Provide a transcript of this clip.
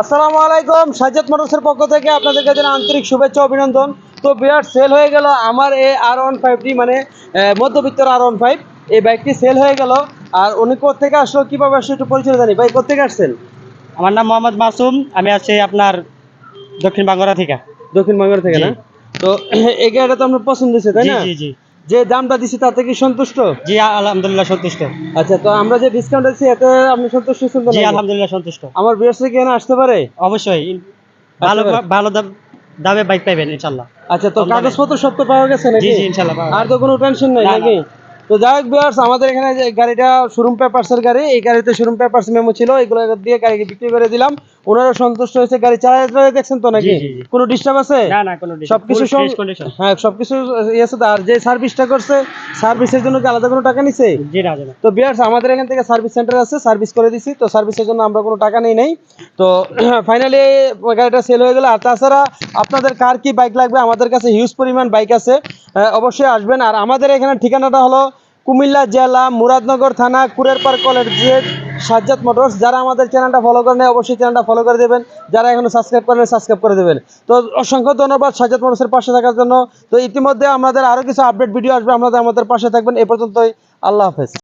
আসসালামু আলাইকুম সাজ্জাদ মোটরসের পক্ষ থেকে আপনাদের কাছে আন্তরিক শুভেচ্ছা অভিনন্দন। তো বিরাট সেল হয়ে গেল আমার এই আর ওয়ান ফাইভটি মানে মধ্যবিত্তর আর ওয়ান ফাইভ এই বাইকটি সেল হয়ে গেল। আর উনি কোথেকে আসলো কীভাবে আসলো একটু পরিচয় জানি। ভাই কোথেকে আসছেন? আমার নাম মোহাম্মদ মাসুম। আমি আছি আপনার দক্ষিণ বাংলা থেকে। দক্ষিণবঙ্গের থেকে না? তো এই গাড়িটা তো আপনার পছন্দ হয়েছে তাই না? জি জি। যে দামটা দিছি তাতে কি সন্তুষ্ট? জি আলহামদুলিল্লাহ সন্তুষ্ট। আচ্ছা তো আমরা যে ডিসকাউন্ট দিচ্ছি এতে আপনি সন্তুষ্ট ছিলেন জি আলহামদুলিল্লাহ সন্তুষ্ট। আমার বৃহস্পতি কি এখানে আসতে পারে? অবশ্যই। ভালো। ভালো দাম- দামে বাইক পাবেন ইনশাআল্লাহ আচ্ছা তো। কাগজপত্র সব তো পাওয়া গেছে নাকি? জি জি ইনশাআল্লাহ পাওয়া আর তো কোনো টেনশন নাই নাকি? তো যাই হোক বিয়ার্স আমাদের এখানে যে গাড়িটা শোরুম পেপারসের গাড়ি এই গাড়িতে শোরুম পেপারস মেমো ছিল এগুলো দিয়ে গাড়িকে বিক্রি করে দিলাম। ওনারা সন্তুষ্ট হয়েছে গাড়ি চালাতে চালাতে দেখছেন তো নাকি। কোনো ডিস্টার্ব আছে? না না কোনো সবকিছু সব হ্যাঁ সবকিছু ইয়ে আছে। আর যে সার্ভিসটা করছে সার্ভিসের জন্য কি আলাদা কোনো টাকা নিছে? জি না জি তো বিয়ার্স আমাদের এখান থেকে সার্ভিস সেন্টার আছে সার্ভিস করে দিছি তো সার্ভিসের জন্য আমরা কোনো টাকা নেই নাই। তো ফাইনালি গাড়িটা সেল হয়ে গেল আর তাছাড়া আপনাদের কার কি বাইক লাগবে আমাদের কাছে হিউজ পরিমাণ বাইক আছে। অবশ্যই আসবেন আর আমাদের এখানে ঠিকানাটা হলো কুমিল্লা জেলা মুরাদনগর থানা কুরেরপার কলেজ যে সাজ্জাদ মোটরস। যারা আমাদের চ্যানেলটা ফলো করেন অবশ্যই চ্যানেলটা ফলো করে দেবেন। যারা এখনও সাবস্ক্রাইব করেন সাবস্ক্রাইব করে দেবেন। তো অসংখ্য ধন্যবাদ সাজ্জাদ মোটরসের পাশে থাকার জন্য। তো ইতিমধ্যে আমাদের আরও কিছু আপডেট ভিডিও আসবে আপনাদের আমাদের পাশে থাকবেন। এ পর্যন্তই, আল্লাহ হাফেজ।